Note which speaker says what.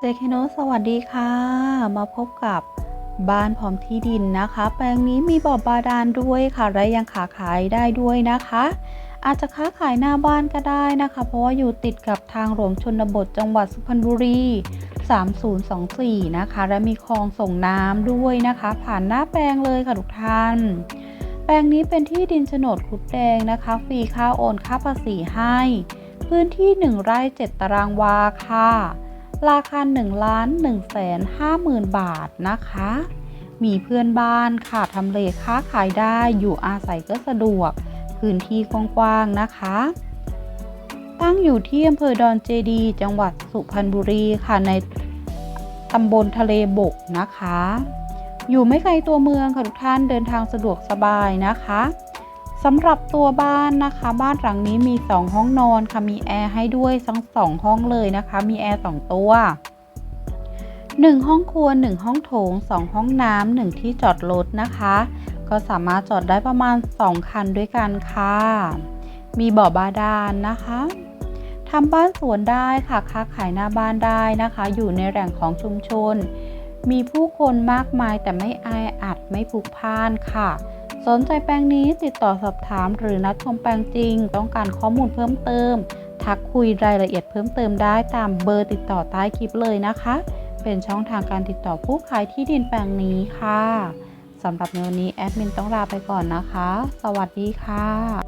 Speaker 1: เจคโนสวัสดีค่ะ มาพบกับบ้านพร้อมที่ดินนะคะ แปลงนี้มีบ่อบาดาลด้วยค่ะ และยังขาขายได้ด้วยนะคะ อาจจะค้าขายหน้าบ้านก็ได้นะคะ เพราะว่าอยู่ติดกับทางหลวงชนบทจังหวัดสุพรรณบุรี 3024 นะคะ และมีคลองส่งน้ำด้วยนะคะ ผ่านหน้าแปลงเลยค่ะทุกท่าน แปลงนี้เป็นที่ดินโฉนดคุดแดงนะคะ ฟรีค่าโอนค่าภาษีให้ พื้นที่ 1 ไร่ 7 ตารางวาค่ะ ราคา1ล้าน1แสน5หมื่นบาทนะคะ มีเพื่อนบ้านค่ะทำเลค้าขายได้อยู่อาศัยก็สะดวก พื้นที่กว้างๆนะคะ ตั้งอยู่ที่อำเภอดอนเจดี จังหวัดสุพรรณบุรีค่ะในตำบลทะเลบกนะคะ อยู่ไม่ไกลตัวเมืองค่ะทุกท่านเดินทางสะดวกสบายนะคะ สำหรับตัวบ้านนะคะ บ้านหลังนี้มี 2 ห้องนอนค่ะมีแอร์ให้ด้วยทั้งสองห้องเลยนะคะ มีแอร์2ตัว 1 ห้องครัว 1 ห้องโถง 2 ห้องน้ำ1ที่จอดรถนะคะ ก็สามารถจอดได้ประมาณ 2 คันด้วยกันค่ะ มีบ่อบาดาลนะคะทำบ้านสวนได้ค่ะค้าขายหน้าบ้านได้นะคะ อยู่ในแหล่งของชุมชน มีผู้คนมากมายแต่ไม่อายอัดไม่พลุกพ่านค่ะ สนใจแปลงนี้ติดต่อสอบถามหรือนัดชมแปลงจริง ต้องการข้อมูลเพิ่มเติม ทักคุยรายละเอียดเพิ่มเติมได้ตามเบอร์ติดต่อใต้คลิปเลยนะคะ เป็นช่องทางการติดต่อผู้ขายที่ดินแปลงนี้ค่ะสำหรับในวันนี้แอดมินต้องลาไปก่อนนะคะ สวัสดีค่ะ